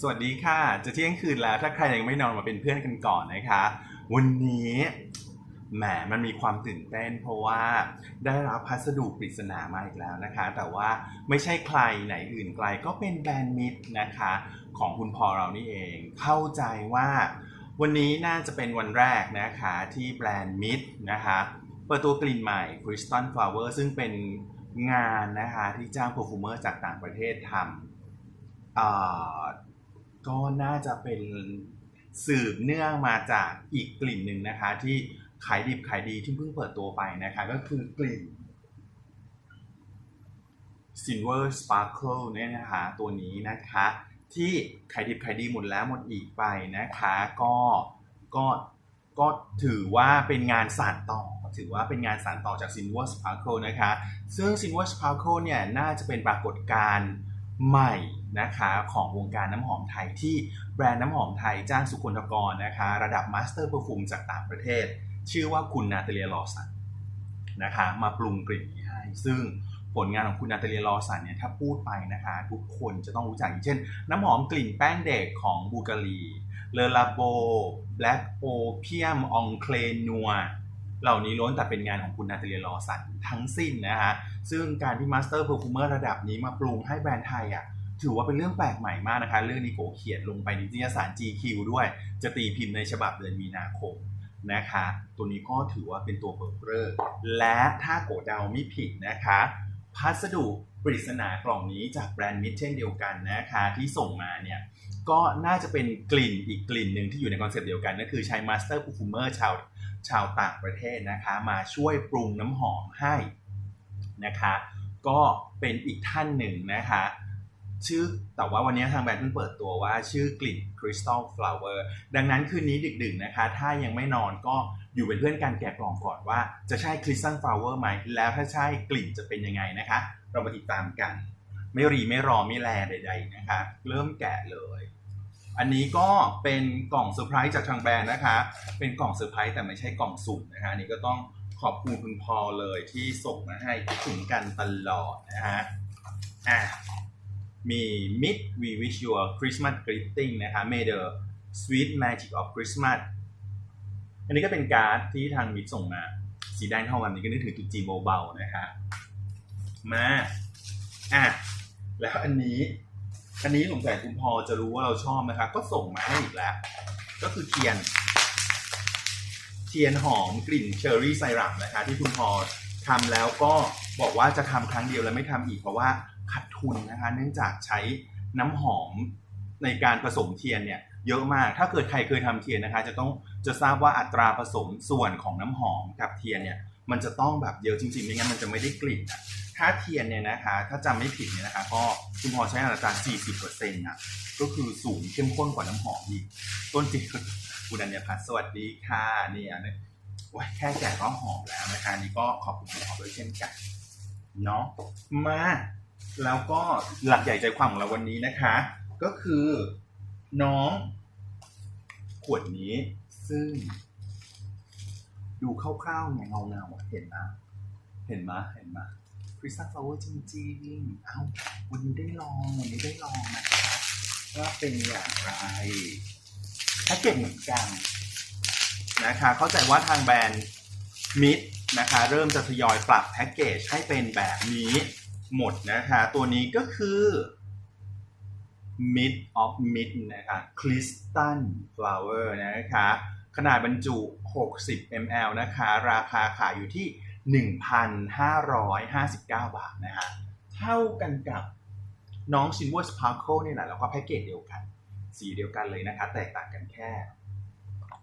สวัสดีค่ะ จะเที่ยงคืนแล้ว ถ้าใครยังไม่นอนมาเป็นเพื่อนกันก่อนนะคะ วันนี้แหมมันมีความตื่นเต้น เพราะว่าได้รับพัสดุปริศนามาอีกแล้วนะคะ แต่ว่าไม่ใช่ใครไหนอื่นไกลก็เป็นแบรนด์มิดนะคะ ของคุณพอเรานี่เอง เข้าใจว่า วันนี้น่าจะเป็นวันแรกนะคะที่แบรนด์มิดนะคะเปิดตัวกลิ่นใหม่ Crystal Flower ซึ่งเป็นงานนะคะที่จ้าง perfumer จากต่างประเทศทำอ่า ก็น่าจะเป็นสืบเนื่องมาจากอีกกลิ่นหนึ่งนะคะ ที่ขายดิบขายดีที่เพิ่งเปิดตัวไปนะคะ ก็คือกลิ่น Silver Sparkle เนี่ยนะคะตัวนี้นะคะ ที่ขายดิบขายดีหมดแล้วหมดอีกไปนะคะ ก็ก็ก็ถือว่าเป็นงานสานต่อ ถือว่าเป็นงานสานต่อจาก Silver Sparkle นะคะ ซึ่ง Silver Sparkle เนี่ยน่าจะเป็นปรากฏการณ์ใหม่ นะคะของวงการน้ำหอมไทยที่แบรนด์น้ำหอมไทยจ้างสุคนกรนะคะระดับมาสเตอร์เ r อร์ฟูมจากต่างประเทศ ชื่อว่าคุณนาตาเลียลอสันนะคะมาปรุงกลิ่นนี้ให้ ซึ่งผลงานของคุณนาตาเลียลอสันเนี่ยถ้าพูดไปนะคะทุกคนจะต้องรู้จักอย่างเช่น น้ำหอมกลิ่นแป้งเด็กของบูการีเลอลาโบแบล็กโอเพียมองเคลนัวเหล่านี้ล้วนแต่เป็นงานของคุณนาตาเลียลอสันทั้งสิ้นนะคะซึ่งการที่มาสเตอร์เพอร์ฟูเมอร์ระดับนี้มาปรุงให้แบรนด์ไทยอะ ถือว่าเป็นเรื่องแปลกใหม่มากนะคะ เรื่องนี้โกเขียนลงไปในนิตยสาร GQ ด้วย จะตีพิมพ์ในฉบับเดือนมีนาคมนะคะ ตัวนี้ก็ถือว่าเป็นตัวเปิดเริ่มและถ้าโกเดาไม่ผิดนะคะ พัสดุปริศนากล่องนี้จากแบรนด์มิดเช่นเดียวกันนะคะ ที่ส่งมาเนี่ยก็น่าจะเป็นกลิ่นอีกกลิ่นหนึ่งที่อยู่ในคอนเซปต์เดียวกันนั่นคือใช้มาสเตอร์ p ูฟูเมอร์ชาวชาวต่างประเทศนะคะ มาช่วยปรุงน้ำหอมให้นะคะ ก็เป็นอีกท่านหนึ่งนะคะ ชื่อแต่ว่าวันนี้ทางแบรนด์เพิ่งเปิดตัวว่าชื่อกลิ่น Crystal Flower ดังนั้นคืนนี้ดึกๆนะคะ ถ้ายังไม่นอนก็อยู่เป็นเพื่อนกันแกะกล่องก่อนว่าจะใช่ Crystal Flower ไหม แล้วถ้าใช่กลิ่นจะเป็นยังไงนะคะ เรามาติดตามกัน ไม่รีไม่รอไม่แลใด ๆนะคะ เริ่มแกะเลย อันนี้ก็เป็นกล่องเซอร์ไพรส์จากทางแบรนด์นะคะ เป็นกล่องเซอร์ไพรส์แต่ไม่ใช่กล่องสุ่มนะคะอันนี้ก็ต้องขอบคุณคุณพอเลยที่ส่งมาให้ถึงกันตลอดนะฮะอะ มี Mid We Wish You a Christmas Greeting นะคะ May the Sweet Magic of Christmas อันนี้ก็เป็นการ์ดที่ทางมิดส่งมา สีแดงเท่าวันนี้ก็นึกถึงจุดจีเบาๆนะคะ มา อะ แล้วอันนี้ อันนี้สงสัยคุณพอจะรู้ว่าเราชอบนะคะ ก็ส่งมาให้อีกแล้ว ก็คือเทียน เทียนหอมกลิ่นเชอร์รี่ไซรัปนะคะ ที่คุณพอทำแล้วก็บอกว่าจะทำครั้งเดียวแล้วไม่ทำอีกเพราะว่า ขาดทุนนะคะ เนื่องจากใช้น้ำหอมในการผสมเทียนเนี่ยเยอะมาก ถ้าเกิดใครเคยทำเทียนนะคะ จะต้องจะทราบว่าอัตราผสมส่วนของน้ำหอมกับเทียนเนี่ยมันจะต้องแบบเยอะจริงๆไม่งั้นมันจะไม่ได้กลิ่นอะถ้าเทียนเนี่ยนะคะ ถ้าจำไม่ผิดเนี่ยนะคะ ก็คุณพอใช้อัตรา 40%อะก็คือสูงเข้มข้นกว่าน้ำหอมอีก ต้นจิตคุณอัญญพัฒน์สวัสดีค่ะนี่อันนี้โอ้ยแค่แกะก็หอมแล้วนะคะนี่ก็ขอบคุณคุณพอด้วยเช่นกันเนาะมา แล้วก็หลักใหญ่ใจความของเราวันนี้นะคะ ก็คือน้องขวดนี้ ซึ่ง ดูคร่าวๆเนี่ยเงาเงาๆเห็นนะเห็นไหมเห็นมคริสตัลฟลาวเวอร์จริงๆ เอ้าวันนี้ได้ลองวันนี้ได้ลองนะคะว่าเป็นอย่างไรแพ็กเกจเหมือนกันนะคะ เข้าใจว่าทางแบรนด์มิดนะคะ เริ่มจะทยอยปรับแพ็กเกจให้เป็นแบบนี้ หมดนะคะ ตัวนี้ก็คือ Mid of Mid นะคะ Crystal Flower นะคะ ขนาดบรรจุ 60 ml นะคะ ราคาขายอยู่ที่ 1,559 บาทนะฮะ เท่ากันกับน้อง Silver Sparkle เนี่ยแหละแล้วก็แพ็กเกจเดียวกัน สีเดียวกันเลยนะคะ แตกต่างกันแค่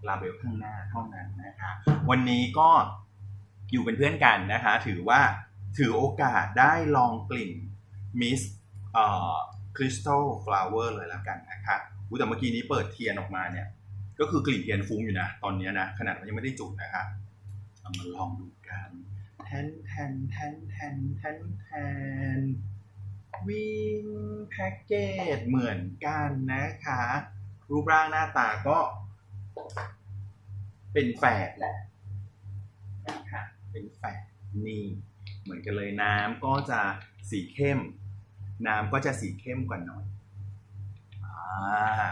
ลาเบลข้างหน้าเท่านั้นนะคะ วันนี้ก็อยู่เป็นเพื่อนกันนะคะ ถือว่า ถือโอกาสได้ลองกลิ่น Miss เอ่อ Crystal Flower เลยแล้วกันนะคะอุ๊ยแต่เมื่อกี้นี้เปิดเทียนออกมาเนี่ย ก็คือกลิ่นเทียนฟุ้งอยู่นะ ตอนนี้นะ ขนาดมันยังไม่ได้จุดนะคะเอามาลองดูกันแทนแทนแทนแทนแทนแทนวิ่งแพ็กเกจเหมือนกันนะคะ รูปร่างหน้าตาก็ เป็นแฝดแหละนะคะเป็นแฝดนี่ เหมือนกันเลยน้ำก็จะสีเข้ม น้ำก็จะสีเข้มกว่าหน่อยเอา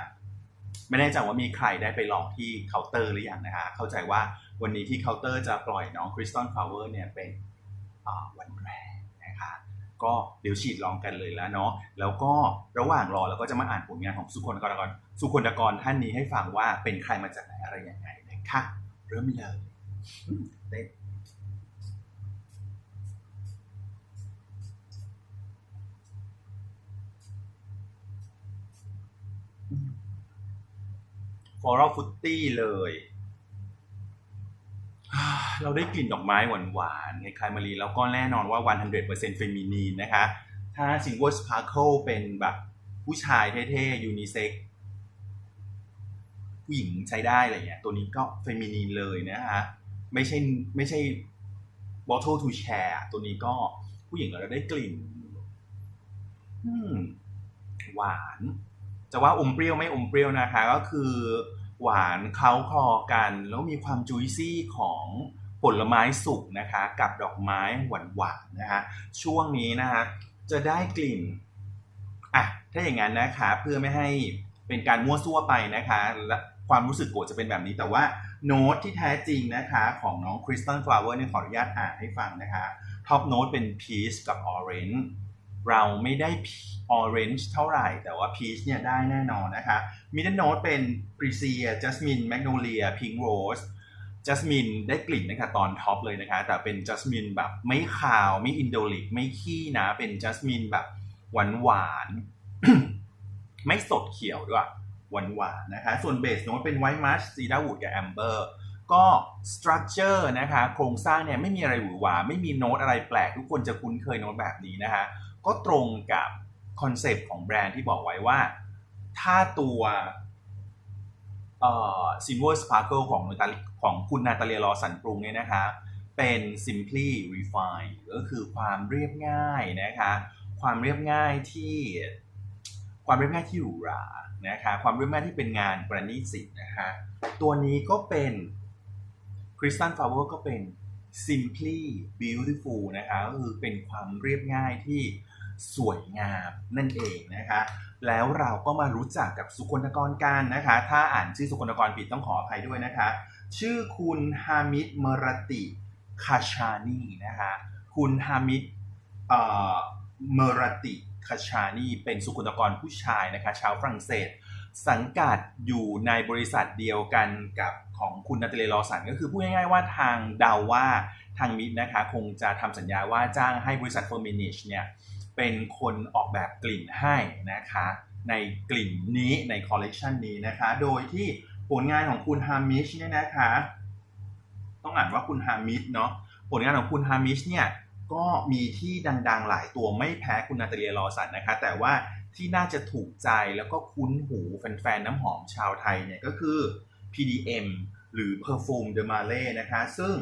ไม่แน่ใจว่ามีใครได้ไปลองที่เคาน์เตอร์หรือยังนะคะ เข้าใจว่าวันนี้ที่เคาน์เตอร์จะปล่อยน้องคริสตัลฟลาวเวอร์เนี่ยเป็นวันแรกนะคะ ก็เดี๋ยวฉีดลองกันเลยแล้วเนาะ แล้วก็ระหว่างรอเราก็จะมาอ่านผลงานของสุคนกรกรสุคนกรท่านนี้ให้ฟังว่าเป็นใครมาจากไหนอะไรยังไงนะคะ เริ่มเลย ฟลอรัลฟุตตี้เลย เราได้กลิ่นดอกไม้หวานๆคล้ายๆมะลิแล้วก็แน่นอนว่า 100%เฟมินีนนะคะ ถ้า Silver Sparkle เป็นแบบผู้ชายเท่ๆยูนิเซ็กผู้หญิงใช้ได้อะไรเงี้ย ตัวนี้ก็เฟมินีนเลยนะฮะไม่ใช่ไม่ใช่ bottle to share ตัวนี้ก็ผู้หญิงเราได้กลิ่นหวาน จะว่าอมเปรี้ยวไม่อมเปรี้ยวนะคะ ก็คือหวานเคล้าคลอกัน แล้วมีความจุยซี่ของผลไม้สุกนะคะ กับดอกไม้หวานหวานๆนะคะช่วงนี้นะคะจะได้กลิ่นอะถ้าอย่างนั้นนะคะเพื่อไม่ให้เป็นการมั่วซั่วไปนะคะและความรู้สึกโกรธจะเป็นแบบนี้แต่ว่าโน้ตที่แท้จริงนะคะของน้องคริสตัลฟลาวเวอร์เนี่ยขออนุญาตอ่านให้ฟังนะคะท็อปโน้ตเป็นพีชกับออเรนจ์ เราไม่ได้ orange เท่าไหร่ แต่ว่า peach เนี่ยได้แน่นอนนะคะ middle note เป็น p r e s i a jasmine magnolia pink rose jasmine ได้กลิ่นนะคะตอนท็อปเลยนะคะ แต่เป็น jasmine แบบไม่ขาวไม่อินโดลิกไม่ขี้นะ เป็น jasmine แบบหวานหวานไม่สดเขียวด้วยหวานหวานนะคะ ส่วน base note เป็น white mush cedar wood กับ amber ก็ structure นะคะ โครงสร้างเนี่ยไม่มีอะไรหวือหวา ไม่มีโน้ตอะไรแปลก ทุกคนจะคุ้นเคยโน้ตแบบนี้นะคะ ก็ตรงกับคอนเซปต์ของแบรนด์ที่บอกไว้ว่า ถ้าตัวเอ่อ Silver Sparkle ของนาตาของคุณนาตาเลียลอสันปรุงเนี่ยนะคะ เป็น simply refine ก็คือความเรียบง่ายนะคะ ความเรียบง่ายที่ ความเรียบง่ายที่หรูหรานะคะ ความเรียบง่ายที่เป็นงานประณีตศิลป์นะคะตัวนี้ก็เป็น Crystal Flower ก็เป็น simply beautiful นะคะก็คือเป็นความเรียบง่ายที่ สวยงามนั่นเองนะคะ แล้วเราก็มารู้จักกับสุคนกรกันนะคะ ถ้าอ่านชื่อสุคนกรผิดต้องขออภัยด้วยนะคะ ชื่อคุณฮามิดเมรติคาชานีนะคะคุณฮามิดเอ่อเมรติคาชานีเป็นสุคนกรผู้ชายนะคะชาวฝรั่งเศส สังกัดอยู่ในบริษัทเดียวกันกับของคุณนาตาเลลอสันก็คือพูดง่ายๆว่าทางเดาว่าทางมิดนะคะคงจะทำสัญญาว่าจ้างให้บริษัทเฟอร์มินิชเนี่ย เป็นคนออกแบบกลิ่นให้นะคะในกลิ่นนี้ในคอลเลกชันนี้นะคะ โดยที่ผลงานของคุณฮามิชเนี่ยนะคะ ต้องอ่านว่าคุณฮามิชเนาะผลงานของคุณฮามิชเนี่ยก็มีที่ดังๆหลายตัวไม่แพ้คุณนาตาเลียลอสันนะคะ แต่ว่าที่น่าจะถูกใจแล้วก็คุ้นหูแฟนๆน้ำหอมชาวไทยเนี่ยก็คือ PDM หรือ Perfume de Marley นะคะ ซึ่ง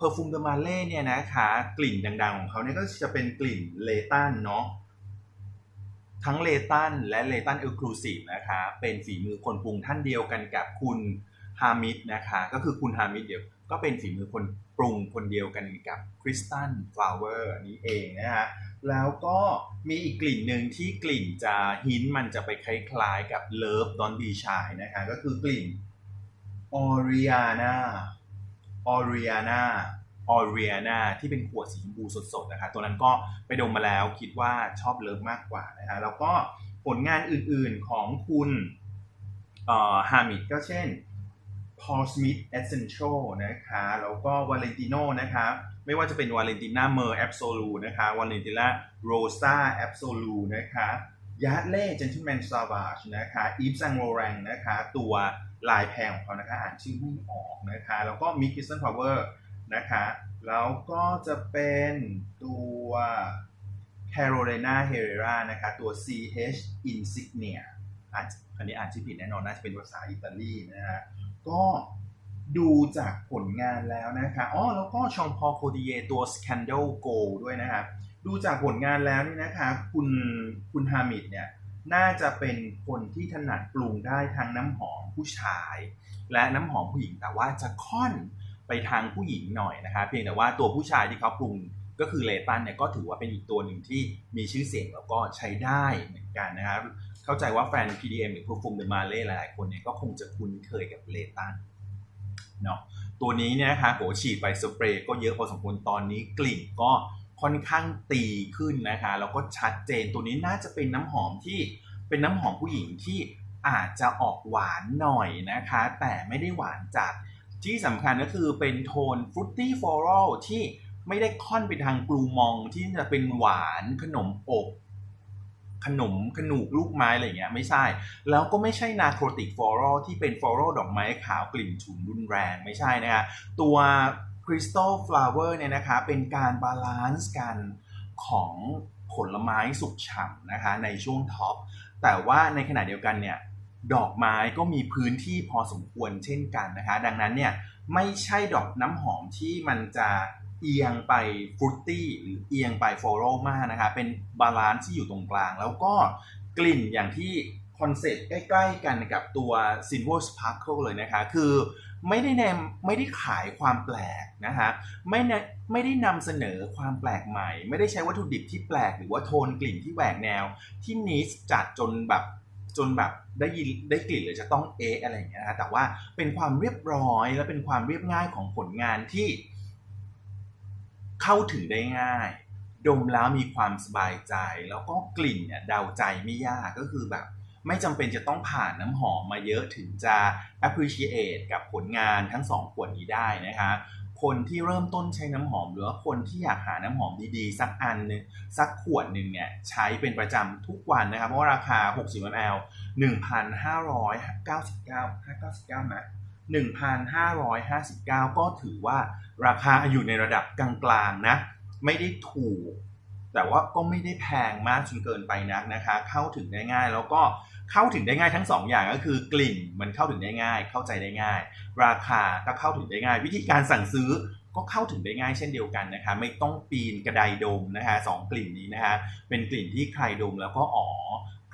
Perfume de Marley เนี่ยนะคะกลิ่นดังๆ ของเขาเนี่ยก็จะเป็นกลิ่นเลตันเนาะทั้งเลตันและเลตันเอลคลูซีฟนะคะ เป็นฝีมือคนปรุงท่านเดียวกันกับคุณฮามิดนะคะ ก็คือคุณฮามิดเดียวก็เป็นฝีมือคนปรุงคนเดียวกันกับคริสตันฟลาวเวอร์นี้เองนะฮะแล้วก็มีอีกกลิ่นหนึ่งที่กลิ่นจะหินมันจะไปคล้ายๆกับเลิฟดอนบีชายนะคะ ก็คือกลิ่นออริอานา ออริอานาออริอานาที่เป็นขวดสีชมพูสดๆนะคะตัวนั้นก็ไปดมมาแล้วคิดว่าชอบเลิฟมากกว่านะคะแล้วก็ผลงานอื่นๆของคุณฮามิดก็เช่น Paul Smith Essential นะคะ แล้วก็ Valentino นะคะ ไม่ว่าจะเป็น Valentina Mer Absolute นะคะ Valentina Rosa Absolute นะคะ Yardley Gentleman Savage นะคะ Yves Saint Laurent นะคะ ตัว ลายแพงของเขานะคะอ่านชื่อไม่ออกนะคะแล้วก็ m i k i s t o n Power นะคะแล้วก็จะเป็นตัว Carolina Herrera นะคะตัว CH Insignia อ่านอันนี้อ่านชื่อผิดแน่นอนน่าจะเป็นภาษาอิตาลีนะฮะก็ดูจากผลงานแล้วนะคะอ๋อแล้วก็ชองพอโคดีเยตัว Scandal Go ด้วยนะครับดูจากผลงานแล้วนี่นะคะคุณคุณฮามิดเนี่ย น่าจะเป็นคนที่ถนัดปรุงได้ทั้งน้ำหอมผู้ชาย และน้ำหอมผู้หญิงแต่ว่าจะค่อนไปทางผู้หญิงหน่อยนะคะเพียงแต่ว่าตัวผู้ชายที่เขาปรุงก็คือเลตันเนี่ยก็ถือว่าเป็นอีกตัวหนึ่งที่มีชื่อเสียงแล้วก็ใช้ได้เหมือนกันนะครับเข้าใจว่าแฟน PDM หรือ Perfume de Marley หลายๆคนเนี่ยก็คงจะคุ้นเคยกับเลตันเนาะตัวนี้เนี่ยนะคะโหฉีดไปสเปรย์ก็เยอะพอสมควรตอนนี้กลิ่นก็ ค่อนข้างตีขึ้นนะคะแล้วก็ชัดเจนตัวนี้น่าจะเป็นน้ำหอมที่เป็นน้ำหอมผู้หญิงที่อาจจะออกหวานหน่อยนะคะ แต่ไม่ได้หวานจัดที่สำคัญก็คือเป็นโทนฟรุตตี้ฟลอรัลที่ไม่ได้ค่อนไปทางกลูมองที่จะเป็นหวานขนมอบขนมขนูกลูกไม้อะไรเงี้ยไม่ใช่ แล้วก็ไม่ใช่นาโครติกฟลอรัลที่เป็นฟลอรัลดอกไม้ขาวกลิ่นฉุนรุนแรงไม่ใช่นะฮะตัว คริสตัลฟลาเวอร์เนี่ยนะคะเป็นการบาลานซ์กันของผลไม้สุกฉ่ำนะคะในช่วงท็อป แต่ว่าในขณะเดียวกันเนี่ยดอกไม้ก็มีพื้นที่พอสมควรเช่นกันนะคะ ดังนั้นเนี่ยไม่ใช่ดอกน้ำหอมที่มันจะเอียงไปฟรุตตี้หรือเอียงไปฟลอรัลมากนะคะเป็นบาลานซ์ที่อยู่ตรงกลาง แล้วก็กลิ่นอย่างที่คอนเซ็ปต์ใกล้ ๆ กันกับตัว s i m b o l Sparkle เลยนะคะ คือ ไม่ได้แนมไม่ได้ขายความแปลกนะคะไม่แนไม่ได้นำเสนอความแปลกใหม่ ไม่ได้ใช้วัตถุดิบที่แปลก หรือว่าโทนกลิ่นที่แหวกแนว ที่นิสจัดจนแบบจนแบบได้ยินได้กลิ่นเลยจะต้องเอะอะไรอย่างเงี้ยนะแต่ว่าเป็นความเรียบร้อยและเป็นความเรียบง่ายของผลงานที่ เข้าถึงได้ง่าย ดมแล้วมีความสบายใจ แล้วก็กลิ่นเนี่ยเดาใจไม่ยากก็คือแบบ ไม่จำเป็นจะต้องผ่านน้ำหอมมาเยอะถึงจะ appreciate กับผลงานทั้งสองขวดนี้ได้นะคะคนที่เริ่มต้นใช้น้ำหอม หรือว่าคนที่อยากหาน้ำหอมดีๆ สักอันนึงสักขวดหนึ่งเนี่ยใช้เป็นประจำทุกวันนะครับ เพราะราคา 60 ml 1,599 599นะ1,559 ก็ถือว่าราคาอยู่ในระดับกลางๆนะ ไม่ได้ถูก แต่ว่าก็ไม่ได้แพงมากจนเกินไปนักนะคะ เข้าถึงได้ง่าย แล้วก็เข้าถึงได้ง่ายทั้งสองอย่างก็คือกลิ่นมันเข้าถึงได้ง่าย เข้าใจได้ง่าย ราคาก็เข้าถึงได้ง่าย วิธีการสั่งซื้อก็เข้าถึงได้ง่ายเช่นเดียวกันนะคะ ไม่ต้องปีนกระไดดมนะคะสองกลิ่นนี้นะคะเป็นกลิ่นที่ใครดมแล้วก็อ๋อ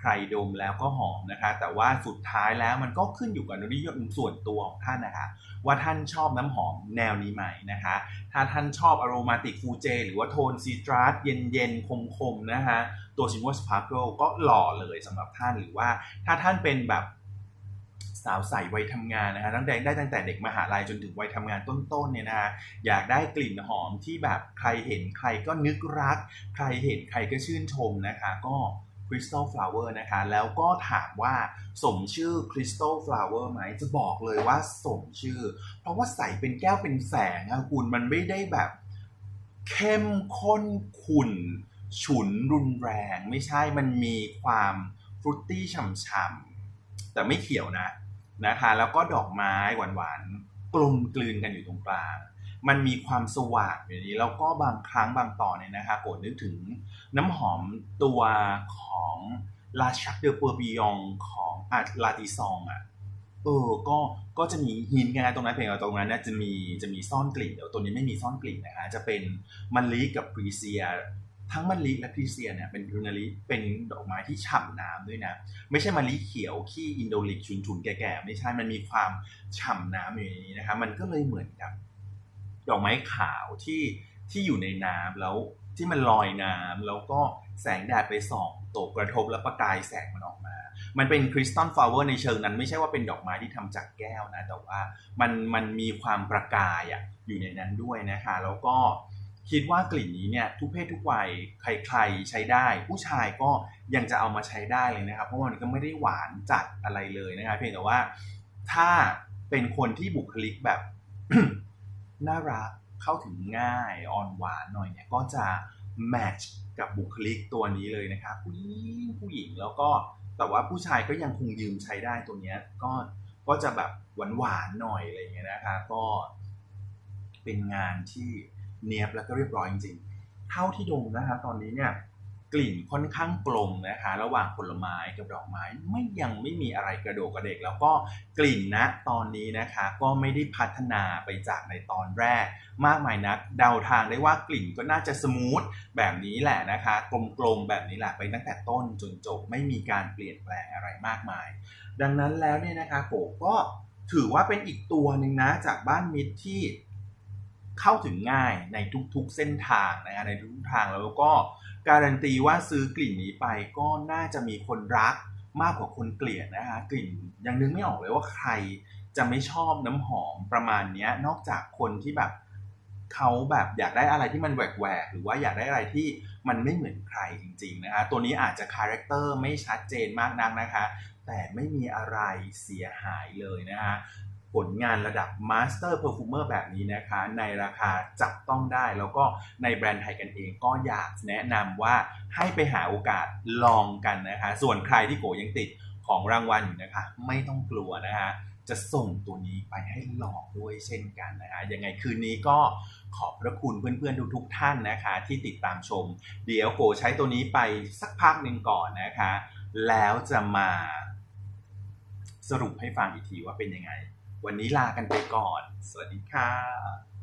รดมแล้วก็หอมนะคะ แต่ว่าสุดท้ายแล้วมันก็ขึ้นอยู่กับนิยมส่วนตัวของท่านนะคะ ว่าท่านชอบน้ำหอมแนวนี้ไหมนะคะ ถ้าท่านชอบอโรมาติกฟูเจ หรือว่าโทนซีตรัสเย็นๆคมๆนะคะตัวชิมวสพาร์เกิลก็หล่อเลยสำหรับท่านหรือว่าถ้าท่านเป็นแบบสาวใสวัยทำงานนะคะตั้งแต่ได้ตั้งแต่เด็กมหาลัยจนถึงวัยทำงานต้นๆเนี่ยนะคะอยากได้กลิ่นหอมที่แบบใครเห็นใครก็นึกรัก ใครเห็นใครก็ชื่นชมนะคะ ก็ Crystal Flower นะคะ แล้วก็ถามว่าสมชื่อ Crystal Flower ไหม จะบอกเลยว่าสมชื่อ เพราะว่าใสเป็นแก้วเป็นแสงอะคุณมันไม่ได้แบบ เข้มข้นขุ่น ฉุนรุนแรง ไม่ใช่มันมีความฟรุตตี้ฉ่ำๆ แต่ไม่เขียวนะนะคะ แล้วก็ดอกไม้หวานๆ กลมกลืนกันอยู่ตรงกลาง มันมีความสว่างอยู่นี้แล้วก็บางครั้งบางตอนเนี่ยนะคะโกรนึกถึงน้ำหอมตัวของลาชักเดอ p ปอร์บิยองของอาลาติซองอะเออก็ก็จะมีหินกันตรงนั้นเพียงแต่ตรงนั้นนะจะมีจะมีซ่อนกลิ่นเดี๋ยวตัวนี้ไม่มีซ่อนกลิ่นนะคะจะเป็นมันลิกับพรีเซีย ทั้งมันลิและพรีเซียเนี่ยเป็นพรีลิเป็นดอกไม้ที่ฉ่ำน้ำด้วยนะ ไม่ใช่มันลิเขียวขี้อินโดลิกชุนๆแก่ๆไม่ใช่มันมีความฉ่ำน้ำอยู่ในนี้นะคะมันก็เลยเหมือนกับ ดอกไม้ขาวที่ที่อยู่ในน้ำแล้วที่มันลอยน้ำแล้วก็แสงแดดไปส่องตกกระทบแล้วประกายแสงมันออกมา มันเป็นคริสตัลฟลาวเวอร์ในเชิงนั้น ไม่ใช่ว่าเป็นดอกไม้ที่ทำจากแก้วนะ แต่ว่ามันมันมีความประกายอะอยู่ในนั้นด้วยนะคะ แล้วก็คิดว่ากลิ่นนี้เนี่ยทุกเพศทุกวัยใครๆใช้ได้ ผู้ชายก็ยังจะเอามาใช้ได้เลยนะครับ เพราะว่ามันก็ไม่ได้หวานจัดอะไรเลยนะครับเพียงแต่ว่าถ้าเป็นคนที่บุคลิกแบบ น่ารักเข้าถึงง่ายอ่อนหวานหน่อยเนี่ยก็จะแมทช์กับบุคลิกตัวนี้เลยนะครับผู้หญิงผู้หญิงแล้วก็แต่ว่าผู้ชายก็ยังคงยืมใช้ได้ตัวเนี้ยก็ก็จะแบบหวานหวานๆหน่อยอะไรเงี้ยนะคะก็เป็นงานที่เนียบแล้วก็เรียบร้อยจริงๆ เท่าที่ดมนะคะตอนนี้เนี่ย กลิ่นค่อนข้างกลมนะคะ ระหว่างผลไม้กับดอกไม้ไม่ยังไม่มีอะไรกระโดกกระเดก แล้วก็กลิ่นนะตอนนี้นะคะ ก็ไม่ได้พัฒนาไปจากในตอนแรก มากมายนักเดาทางได้ว่ากลิ่นก็น่าจะสมูทแบบนี้แหละนะคะ กลมๆแบบนี้แหละไปตั้งแต่ต้นจนจบไม่มีการเปลี่ยนแปลงอะไรมากมาย ดังนั้นแล้วเนี่ยนะคะโกก็ถือว่าเป็นอีกตัวหนึ่งนะจากบ้านมิตรที่เข้าถึงง่ายในทุกๆเส้นทางนะฮะในทุกๆทางแล้วก็ การันตีว่าซื้อกลิ่นนี้ไปก็น่าจะมีคนรักมากกว่าคนเกลียดนะคะกลิ่นยังนึกไม่ออกเลยว่าใครจะไม่ชอบน้ำหอมประมาณเนี้ย นอกจากคนที่แบบเขาแบบอยากได้อะไรที่มันแหวกๆหรือว่าอยากได้อะไรที่มันไม่เหมือนใครจริงๆนะคะตัวนี้อาจจะคาแรคเตอร์ไม่ชัดเจนมากนักนะคะ แต่ไม่มีอะไรเสียหายเลยนะคะ ผลงานระดับ Master Perfumer แบบนี้นะคะ ในราคาจับต้องได้แล้วก็ในแบรนด์ไทยกันเองก็อยากแนะนำว่าให้ไปหาโอกาสลองกันนะคะ ส่วนใครที่โกยังติดของรางวัลอยู่นะคะ ไม่ต้องกลัวนะคะจะส่งตัวนี้ไปให้ลองด้วยเช่นกันนะคะยังไงคืนนี้ก็ขอบพระคุณเพื่อนๆทุกๆท่านนะคะ ที่ติดตามชม เดี๋ยวโกใช้ตัวนี้ไปสักพักหนึ่งก่อนนะคะ แล้วจะมาสรุปให้ฟังอีกทีว่าเป็นยังไง วันนี้ลากันไปก่อน สวัสดีค่ะ